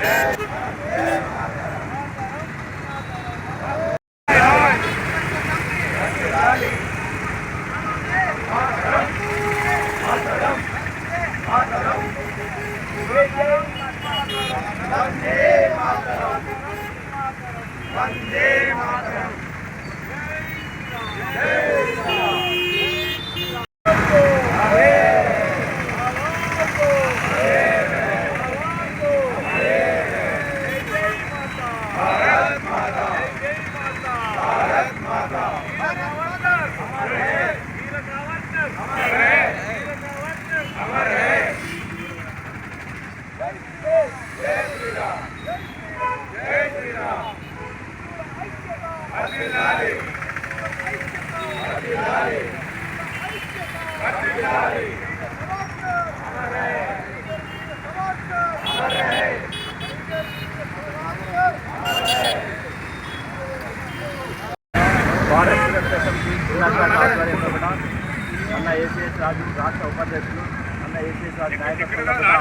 Hey! Bharat Telugu Desam Sri Lanka ఆధ్వర్యంలో కూడా అన్న ఏసీఎస్ రాజు రాష్ట్ర ఉపాధ్యక్షులు అన్న ఏసీఎస్ రాజు నాయకత్వంలో కూడా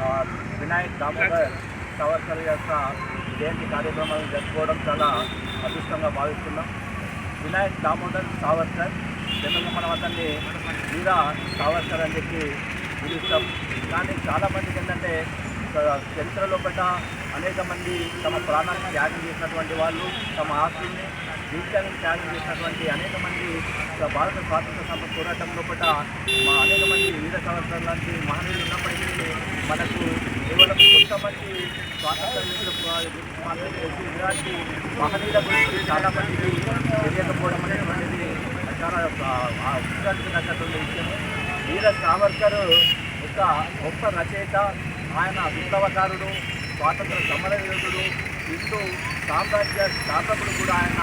ఆ, వినాయక్ దామోదర్ సావర్కర్ యొక్క జయంతి కార్యక్రమాలను జరుపుకోవడం చాలా అదృష్టంగా భావిస్తున్నాం వినాయక్ దామోదర్ సావర్కర్ జనరల్గా మనం వీరా సావర్కర్ అని చెప్పి పిలుస్తాం. కానీ చాలామందికి ఏంటంటే చరిత్రలో పట్ల అనేక మంది తమ ప్రాణాన్ని త్యాగం చేసినటువంటి వాళ్ళు తమ ఆస్తిని జీవితాన్ని త్యాగం చేసినటువంటి అనేక మంది భారత స్వాతంత్ర సంపద పోరాటంలో పట్ల అనేక మంది వీర సావర్కర్ లాంటి మహనీయులు ఉన్నప్పటికీ మనకు కేవలం కొంతమంది స్వాతంత్ర మాత్రమే ఇలాంటి మహనీయుల గురించి చాలా మందికి తెలియకపోవడం అనేటువంటిది చాలా ఉత్సాహించినటువంటి విషయము వీర సావర్కర్ ఒక గొప్ప రచయిత ఆయన విప్లవకారుడు స్వాతంత్ర సమరయోధుడు హిందూ సామ్రాజ్య స్థాపకుడు కూడా ఆయన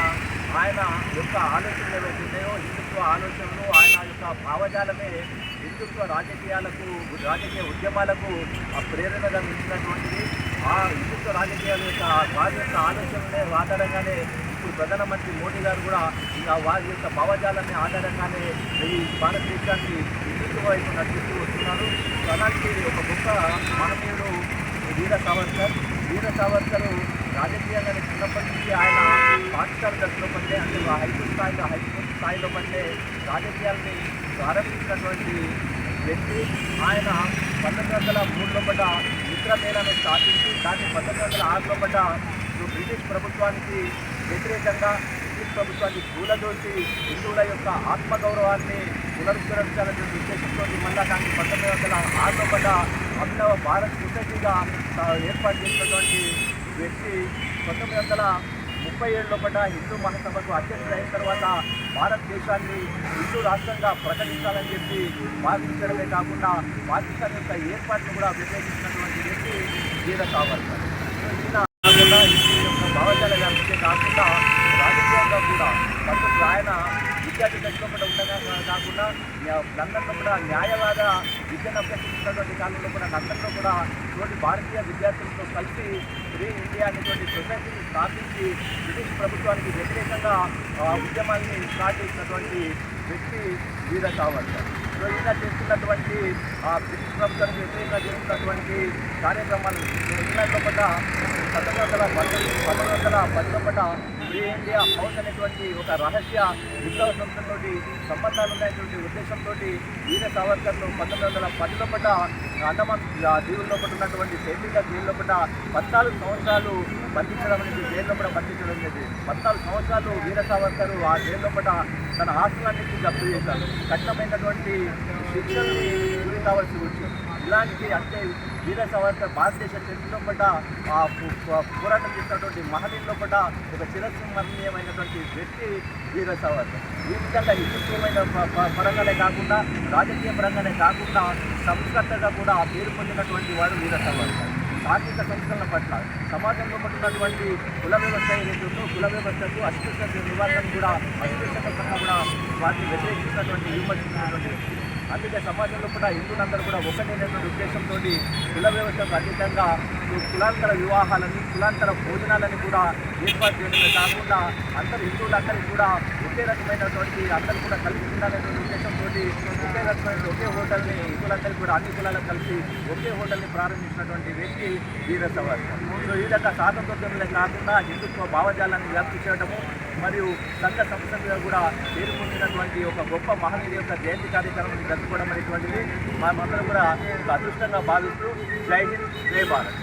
ఆయన యొక్క ఆలోచనలు ఏవైతే ఉన్నాయో హిందుత్వ ఆలోచనలు ఆయన యొక్క భావజాలమే హిందుత్వ రాజకీయాలకు రాజకీయ ఉద్యమాలకు ఆ ప్రేరణగా నిలిచినటువంటిది ఆ హిందుత్వ రాజకీయాల యొక్క వారి యొక్క ఆలోచనలే ఆధారంగానే ఇప్పుడు ప్రధానమంత్రి మోడీ గారు కూడా ఇంకా వారి యొక్క భావజాలమే ఆధారంగానే ఈ భారతదేశాన్ని హిందుత్వ వైపు నడిపిస్తూ వస్తున్నారు. అలాంటి ఒక గొప్ప మానవీయుడు వీర సావర్కర్ వీర సావర్కర్ రాజకీయంగానే చిన్నప్పటి నుంచి ఆయన పాఠశాల దశలో పట్టే అంటే హైస్కూల్ స్థాయిలో హైస్కూల్ స్థాయిలో పట్టే రాజకీయాలని ప్రారంభించినటువంటి వ్యక్తి. ఆయన పంతొమ్మిది వందల మూడులో పడ్డ మిత్రమేళను స్థాపించి దాన్ని పంతొమ్మిది వందల ఆరులో పడ్డ బ్రిటిష్ ప్రభుత్వానికి వ్యతిరేకంగా బ్రిటిష్ ప్రభుత్వాన్ని కూలదోసి హిందువుల యొక్క ఆత్మగౌరవాన్ని పునరుద్ధరించాలనే ఉద్దేశంతో మళ్ళా దాన్ని పంతొమ్మిది వందల ఆరులో పడ్డ అభినవ భారత్ సొసైటీగా ఏర్పాటు చేసినటువంటి వ్యక్తి పంతొమ్మిది వందల ముప్పై ఏడులో పడ్డ హిందూ మహాసభకు అధ్యక్షుడైన తర్వాత భారతదేశాన్ని హిందూ రాష్ట్రంగా ప్రకటించాలని చెప్పి భావించడమే కాకుండా పాకిస్తాన్ యొక్క ఏర్పాటును కూడా వ్యతిరేకించినటువంటి వ్యక్తి వీర సావర్కర్. సో కాకుండా ఈ యొక్క భావజాల వ్యాప్తికే కాకుండా రాజకీయంగా కూడా పద్ధతి ఆయన విద్యార్థి దశలో ఉండగా కాకుండా లండన్లో కూడా న్యాయవాద విద్యను అభ్యసిస్తున్నటువంటి కాలంలో కూడా లండన్లో కూడా ఇటువంటి భారతీయ విద్యార్థులతో కలిసి ఫ్రీ ఇండియా అనేటువంటి సొసైటీని స్థాపించి బ్రిటిష్ ప్రభుత్వానికి వ్యతిరేకంగా ఉద్యమాన్ని స్టార్ట్ చేసినటువంటి వ్యక్తి వీర సావర్కర్ సో ఈయన చేస్తున్నటువంటి బ్రిటిష్ ప్రభుత్వానికి వ్యతిరేకంగా చేస్తున్నటువంటి కార్యక్రమాలు ఇంగ్లాండ్లో పడ్డ పంతొమ్మిది వందల పంతొమ్మిది పంతొమ్మిది వందల పదిలో ఫ్రీ ఇండియా హౌస్ అనేటువంటి ఒక రహస్య విప్లవ సంస్థతో సంబంధాలు ఉన్నటువంటి ఉద్దేశంతో వీర సావర్కర్లు పంతొమ్మిది వందల పది లోపల అండమాన్ దీవుల లోపల ఉన్నటువంటి శైలిగా జైలు లోపల పద్నాలుగు సంవత్సరాలు బంధించడం అనేది జైలు లోపల బంధించడం అనేది. పద్నాలుగు సంవత్సరాలు వీర సావర్కర్ ఆ జైలు లోపల తన ఆస్తులన్నింటినీ జప్తు చేశారు. కఠినమైనటువంటి శిక్షల్ని గురి కావాల్సి వచ్చింది. ఇలాంటి అంటే వీర సవర్కర్ భారతదేశ చరిత్రలో పడ్డ ఆ పోరాటం చేసినటువంటి మహనీయుల్లో పట ఒక చిరస్మరణీయమైనటువంటి వ్యక్తి వీర సవర్కర్ ఈ విధంగా హిందుత్వమైన పరంగానే కాకుండా రాజకీయ పరంగానే కాకుండా సంస్కర్తగా కూడా పేరు పొందినటువంటి వాడు వీర సవర్కర్ ఆర్థిక సంస్కరణల పట్ల సమాజంలో పట్టినటువంటి కుల వ్యవస్థ ఏదైతే ఉందో కుల వ్యవస్థకు అస్పృశ్యత నివారణ కూడా అస్పృశ్యత పట్ల కూడా వాటిని వ్యతిరేకించినటువంటి విమర్శించినటువంటి వ్యక్తి. అందుకే సమాజంలో కూడా హిందువులందరూ కూడా ఒకటైనటువంటి ఉద్దేశంతో కుల వ్యవస్థకు అతీతంగా కులాంతర వివాహాలని కులాంతర భోజనాలని కూడా ఏర్పాటు చేయడమే కాకుండా అందరు హిందువులందరికీ కూడా ఒకే రకమైనటువంటి అందరూ కూడా కలిసి ఉండాలనేటువంటి ఉద్దేశంతో ఒకే రకమైన ఒకే హోటల్ని హిందువులందరికీ కూడా అన్ని కులాలకు కలిసి ఒకే హోటల్ని ప్రారంభించినటువంటి వ్యక్తి వీరసవారు సో ఈ విధంగా స్వాతంత్రోద్యమంలో కాకుండా హిందుత్వ భావజాలాన్ని వ్యాప్తి చేయడము మరియు సంఘ సంస్థలుగా కూడా పేరు పొందినటువంటి ఒక గొప్ప మహనీయుడి యొక్క జయంతి కార్యక్రమాన్ని జరుపుకోవడం అనేటువంటిది మనమందరం కూడా ఒక అదృష్టంగా భావిస్తూ జై హింద్ జై భారత్.